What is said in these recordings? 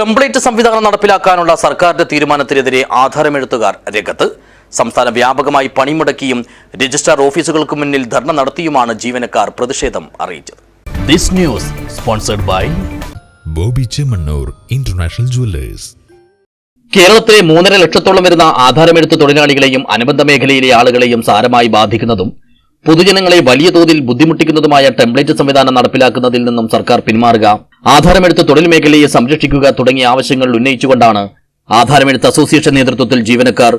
Template സംവിധാനം നടപ്പിലാക്കാനുള്ള സർക്കാരിന്റെ തീരുമാനത്തിനെതിരെ ആധാരമെഴുത്തുകാർ രംഗത്ത്. സംസ്ഥാന വ്യാപകമായി പണിമുടക്കിയും രജിസ്ട്രാർ ഓഫീസുകൾക്ക് മുന്നിൽ ധർണ നടത്തിയുമാണ് ജീവനക്കാർ പ്രതിഷേധം അറിയിച്ചത്. This news sponsored by Bobby Chemmanur international jewellers. കേരളത്തിലെ മൂന്നര ലക്ഷത്തോളം വരുന്ന ആധാരമെടുത്ത തൊഴിലാളികളെയും അനുബന്ധ മേഖലയിലെ ആളുകളെയും സാരമായി ബാധിക്കുന്നതും പൊതുജനങ്ങളെ വലിയ തോതിൽ ബുദ്ധിമുട്ടിക്കുന്നതുമായ ടെംപ്ലേറ്റ് സംവിധാനം നടപ്പിലാക്കുന്നതിൽ നിന്നും സർക്കാർ പിന്മാറുക. ആധാരമെഴുത്ത് തൊഴിൽ മേഖലയെ സംരക്ഷിക്കുക തുടങ്ങിയ ആവശ്യങ്ങൾ ഉന്നയിച്ചുകൊണ്ടാണ് ആധാരമെടുത്ത് അസോസിയേഷൻ നേതൃത്വത്തിൽ ജീവനക്കാർ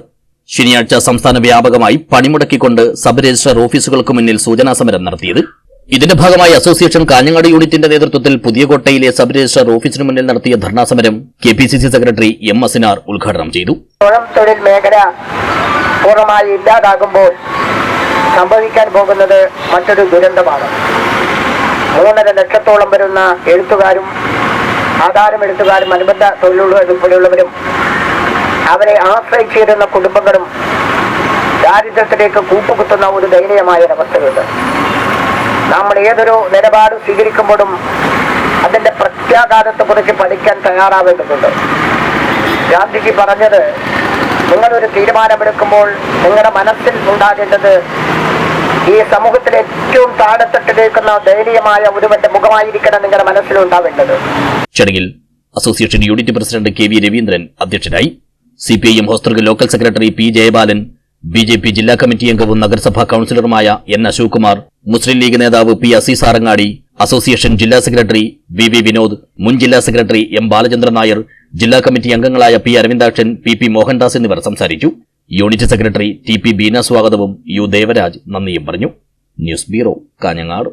ശനിയാഴ്ച സംസ്ഥാന വ്യാപകമായി പണിമുടക്കിക്കൊണ്ട് സബ് രജിസ്ട്രാർ ഓഫീസുകൾക്ക് മുന്നിൽ സൂചനാ സമരം നടത്തിയത്. ഇതിന്റെ ഭാഗമായി അസോസിയേഷൻ കാഞ്ഞങ്ങാട് യൂണിറ്റിന്റെ നേതൃത്വത്തിൽ പുതിയ കോട്ടയിലെ സബ് രജിസ്ട്രാർ ഓഫീസിന് മുന്നിൽ നടത്തിയ ധർണാ സമരം K P C C secretary M Asinar ഉദ്ഘാടനം ചെയ്തു. തൊഴിൽ മേഖല പൂർണമായി ഇല്ലാതാകുമ്പോൾ സംഭവിക്കാൻ പോകുന്നത് മറ്റൊരു ദുരന്തമാണ്. മൂന്നര ലക്ഷത്തോളം വരുന്ന എഴുത്തുകാരും ആധാരം എഴുത്തുകാരും അനുബന്ധ തൊഴിലുള്ളവരും അവരെ ആശ്രയിച്ചിരുന്ന കുടുംബങ്ങളും ദാരിദ്ര്യത്തിലേക്ക് കൂപ്പുകുത്തുന്ന ഒരു ദയനീയമായ ഒരവസ്ഥയുണ്ട് നമ്മൾ ഏതൊരു നിലപാട് സ്വീകരിക്കുമ്പോഴും അതിന്റെ പ്രത്യാഘാതത്തെക്കുറിച്ച് പഠിക്കാൻ തയ്യാറാവേണ്ടതുണ്ട്. ഗാന്ധിജി പറഞ്ഞത് നിങ്ങളൊരു തീരുമാനമെടുക്കുമ്പോൾ നിങ്ങളുടെ മനസ്സിൽ ഉണ്ടാകേണ്ടത് ഈ സമൂഹത്തിലെ ഏറ്റവും താഴെത്തട്ടിലേക്കുന്ന ദയനീയമായ ഒരുവന്റെ മുഖമായിരിക്കണം നിങ്ങളുടെ മനസ്സിലുണ്ടാവേണ്ടത്. ചടങ്ങിൽ association unit president K V Raveendran അധ്യക്ഷനായി C P I M local secretary P Jayabalan B J P ജില്ലാ കമ്മിറ്റി അംഗവും നഗരസഭാ കൌൺസിലറുമായ എൻ അശോക് കുമാർ മുസ്ലിം ലീഗ് നേതാവ് പി അസീസ് ആറങ്ങാടി അസോസിയേഷൻ ജില്ലാ സെക്രട്ടറി വി വി വിനോദ് മുൻ ജില്ലാ സെക്രട്ടറി എം ബാലചന്ദ്രൻ നായർ ജില്ലാ കമ്മിറ്റി അംഗങ്ങളായ P Aravindakshan P P Mohandas എന്നിവർ സംസാരിച്ചു. Unit secretary T P Beena സ്വാഗതവും യു ദേവരാജ് നന്ദിയും പറഞ്ഞു. News bureau Kanhangad.